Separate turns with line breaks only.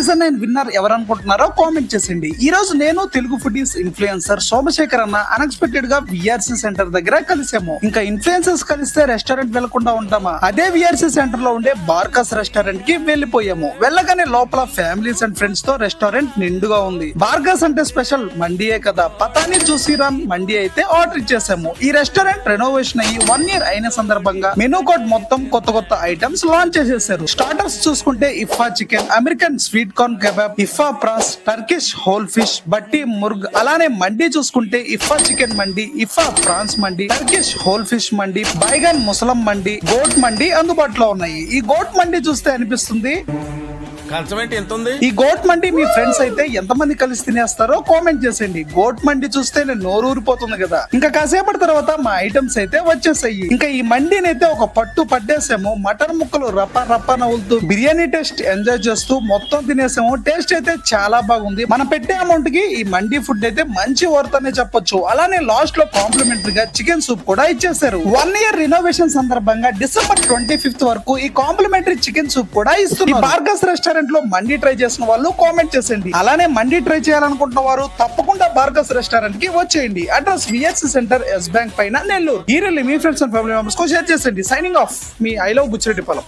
Season nine winner ఎవరనుకుంటున్నారో comment చేసేయండి. ఈ రోజు నేను తెలుగు ఫుడీస్ ఇన్ఫ్లుయెన్సర్ సోమశేఖర్ అన్న అన్ఎక్స్పెక్టెడ్గా విఆర్సీ సెంటర్ దగ్గర కలిసాము. ఇంకా ఇన్ఫ్లుయెన్సర్స్ కలిస్తే రెస్టారెంట్ వెళ్ళకుండా ఉంటామా? అదే విఆర్సీ సెంటర్లో ఉండే బార్కస్ రెస్టారెంట్కి వెళ్ళిపోయాము వెళ్ళగానే లోపల ఫ్యామిలీస్ అండ్ ఫ్రెండ్స్తో రెస్టారెంట్ నిండుగా ఉంది. బార్గస్ అంటే స్పెషల్ మండియే కదా. పతాని చూసిరాన్ మండి అయితే ఆర్డర్ ఇచ్చేసాము. ఈ రెస్టారెంట్ రెనోవేషన్ అయ్యి వన్ ఇయర్ అయిన సందర్భంగా మెనూ కార్డ్ మొత్తం కొత్త కొత్త ఐటమ్స్ లాంచ్ చేసేసారు. స్టార్టర్స్ చూసుకుంటే ఇఫా chicken American sweet corn kebab ఇఫా prawns Turkish whole fish bhatti murgh అలానే మండి చూసుకుంటే ఇఫా చికెన్ మండి ఇఫా prawns mandi Turkish whole fish mandi Baingan ముసలం మండి గోట్ మండి అందుబాటులో ఉన్నాయి. ఈ గోట్ మండి చూస్తే అనిపిస్తుంది
ఎంత ఉంది
ఈ గోట్ మండి మీ ఫ్రెండ్స్ అయితే ఎంతమంది కలిసి తినేస్తారో కామెంట్ చేసేయండి. గోట్ మండి చూస్తే నేను నోరు ఊరిపోతుంది కదా. ఇంకా కాసేపటి తర్వాత మా ఐటమ్స్ అయితే వచ్చేసాయి. ఇంకా ఈ మండిని అయితే ఒక పట్టు పట్టేసాము. మటన్ ముక్కలు రప్ప రప్ప నవ్వులుతూ బిర్యానీ టేస్ట్ ఎంజాయ్ చేస్తూ మొత్తం తినేసాము. టేస్ట్ అయితే చాలా బాగుంది. మనం పెట్టే అమౌంట్కి ఈ మండి ఫుడ్ అయితే మంచి వర్త్ అనే చెప్పొచ్చు. అలానే లాస్ట్లో కాంప్లిమెంటరీ గా చికెన్ సూప్ కూడా ఇచ్చేసారు వన్ ఇయర్ రినోవేషన్ సందర్భంగా డిసెంబర్ ట్వంటీ ఫిఫ్త్ వరకు ఈ కాంప్లిమెంటరీ చికెన్ సూప్ కూడా ఇస్తున్నారు. బార్గస్ రెస్టారెంట్ లో మండి ట్రై చేసిన వాళ్ళు కామెంట్ చేసేయండి. అలానే మండి ట్రై చేయాలనుకుంటున్న వారు తప్పకుండా భార్గస్ రెస్టారెంట్కి వచ్చేయండి. Address VSC centre Yes Bank పైన నెల్లూరు. ఈ రీల్ మీ ఫ్రెండ్స్ అండ్ ఫ్యామిలీ మెంబర్స్కు షేర్ చేసేయండి. సైనింగ్ ఆఫ్ మీ ఐ లవ్ బుచ్చిరెడ్డి పొలం